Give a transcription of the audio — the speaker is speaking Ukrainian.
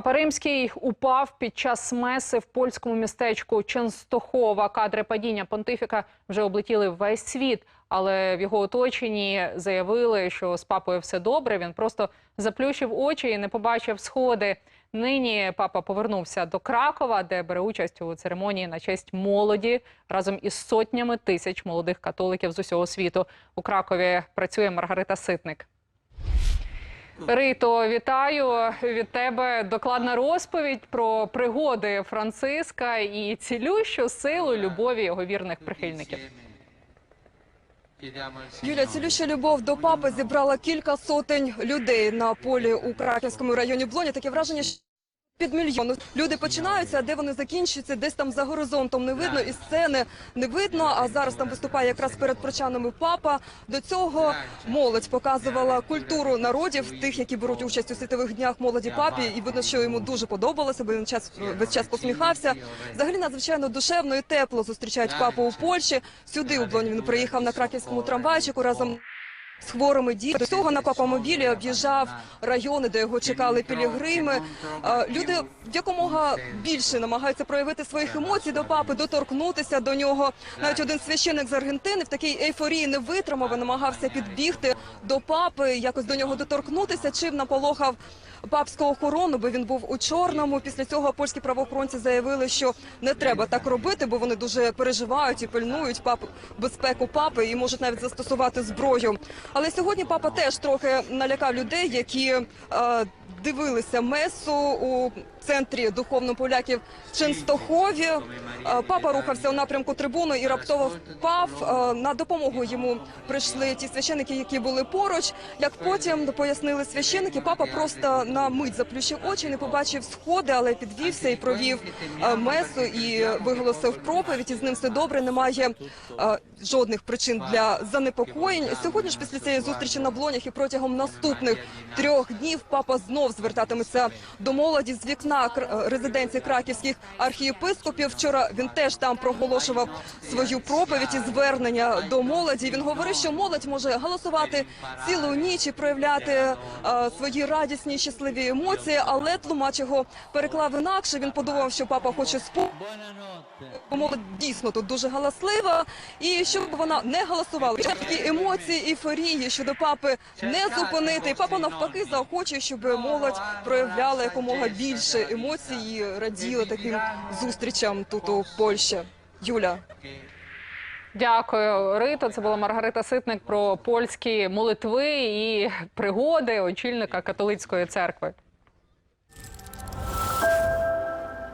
Папа Римський упав під час меси в польському містечку Ченстохова. Кадри падіння понтифіка вже облетіли весь світ, але в його оточенні заявили, що з папою все добре. Він просто заплющив очі і не побачив сходи. Нині папа повернувся до Кракова, де бере участь у церемонії на честь молоді разом із сотнями тисяч молодих католиків з усього світу. У Кракові працює Маргарита Ситник. Рито, вітаю від тебе. Докладна розповідь про пригоди Франциска і цілющу силу любові його вірних прихильників. Юля, цілюща любов до папи зібрала кілька сотень людей на полі у Краківському районі Блоні. Таке враження, що під мільйон. Люди починаються, а де вони закінчуються, десь там за горизонтом не видно, і сцени не видно. А зараз там виступає якраз перед прочанами папа. До цього молодь показувала культуру народів, тих, які беруть участь у світових днях молоді папі, і видно, що йому дуже подобалося, бо він час весь час посміхався. Взагалі надзвичайно душевно і тепло зустрічають папу у Польщі. Сюди у Блоні він приїхав на краківському трамвайчику разом. З хворими дітьми. Цього на папамобілі об'їжджав райони, де його чекали пілігрими. Люди якомога більше намагаються проявити своїх емоцій до папи, доторкнутися до нього. Навіть один священик з Аргентини в такій ейфорії не витримав і намагався підбігти до папи, якось до нього доторкнутися. Чим наполохав папську охорону, бо він був у чорному. Після цього польські правоохоронці заявили, що не треба так робити, бо вони дуже переживають і пильнують пап безпеку папи і можуть навіть застосувати зброю. Але сьогодні папа теж трохи налякав людей, які е, дивилися месу у центрі духовно поляків Ченстохові. Е, Папа рухався у напрямку трибуну і раптово впав. Е, На допомогу йому прийшли ті священики, які були поруч. Як потім пояснили священики, папа просто на мить заплющив очі, не побачив сходи, але підвівся і провів е, месу і виголосив проповідь. І з ним все добре. Немає жодних причин для занепокоєнь. Сьогодні ж після цієї зустрічі на блонях і протягом наступних трьох днів папа знов звертатиметься до молоді з вікна кр- резиденції краківських архієпископів. Вчора він теж там проголошував свою проповідь і звернення до молоді. Він говорив, що молодь може голосувати цілу ніч і проявляти е, свої радісні, щасливі емоції, але тлумач його переклав інакше. Він подумав, що папа хоче спокою. Молодь дійсно тут дуже галаслива, і щоб вона не голосувала. Такі емоції, ейфорії щодо папи не зупинити. І папа навпаки заохочує, щоб молодь проявляла якомога більше емоцій і раділа таким зустрічам тут у Польщі. Юля. Дякую, Рито. Це була Маргарита Ситник про польські молитви і пригоди очільника католицької церкви.